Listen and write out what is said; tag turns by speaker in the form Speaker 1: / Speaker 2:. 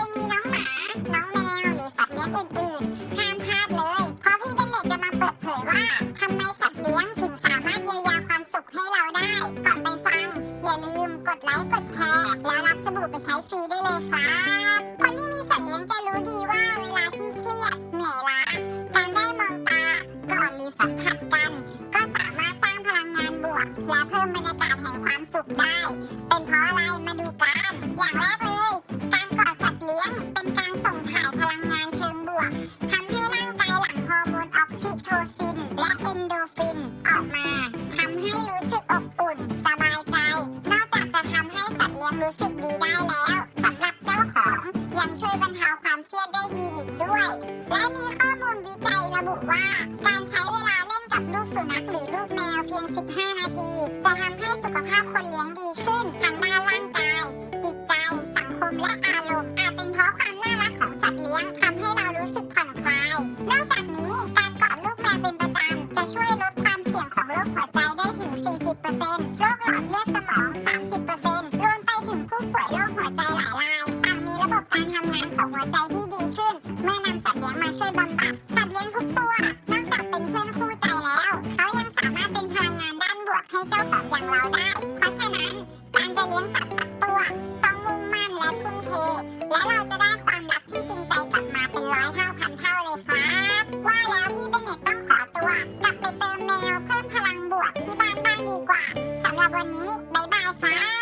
Speaker 1: รมีน้องหมา น้องแมว หรือสัตว์เลี้ยงอื่นๆ ห้ามพลาดเลย เพราะพี่เบนเน็ตจะมาเปิดเผยว่าทำไมสัตว์เลี้ยงถึงสามารถเยียวยาความสุขให้เราได้ ก่อนไปฟัง อย่าลืมกดไลค์ กดแชร์ แล้วรับสบู่ไปใช้ฟรีได้เลยครับ คนที่มีสัตว์เลี้ยงจะรู้ดีว่าเวลาที่เครียดเหนื่อยล้า การได้มองตากอดหรือสัมผัสกัน ก็สามารถสร้างพลังงานบวก และเพิ่มบรรยากาศแห่งความสุขได้ เป็นเพราะอะไร ยงรู้สึกดีได้แล้วสำหรับเจ้าของยังช่วยบรรเทาความเครียดได้ดีอีกด้วย และมีข้อมูลวิจัยระบุว่า การใช้เวลาเล่นกับลูกสุนัขหรือลูกแมวเพียง 15 นาที จะทำให้สุขภาพคนเลี้ยงดีขึ้นทางด้านร่างกาย จิตใจ สังคมและอารมณ์อาจเป็นเพราะความน่ารักของสัตว์เลี้ยงทำให้เรารู้สึกผ่อนคลายนอกจากนี้การกอดลูกแมวเป็นประจำจะช่วยลดความเสี่ยงของโรคหัวใจได้ถึง 40%โรคหลอดเลือดสมอง 30%ายรายต่างมีระบบการทำงานของหัวใจที่ดีขึ้น เมื่อนำสัตว์เลี้ยงมาช่วยบำบัด สัตว์เลี้ยงทุกตัวนอกจากเป็นเพื่อนคู่ใจแล้ว เขายังสามารถเป็นพลังงานด้านบวกให้เจ้าของอย่างเราได้ เพราะฉะนั้นการจะเลี้ยงสัตว์สักตัวต้องมุ่งมั่นและทุ่มเท และเราจะได้ความรักที่จริงใจกลับมาเป็นร้อยเท่าพันเท่าเลยครับ ว่าแล้วพี่เบนเน็ตต้องขอตัวกลับไปเติมแมวเพิ่มพลังบวกที่บ้านบ้างดีกว่าสำหรับวันนี้บ๊ายบายครับ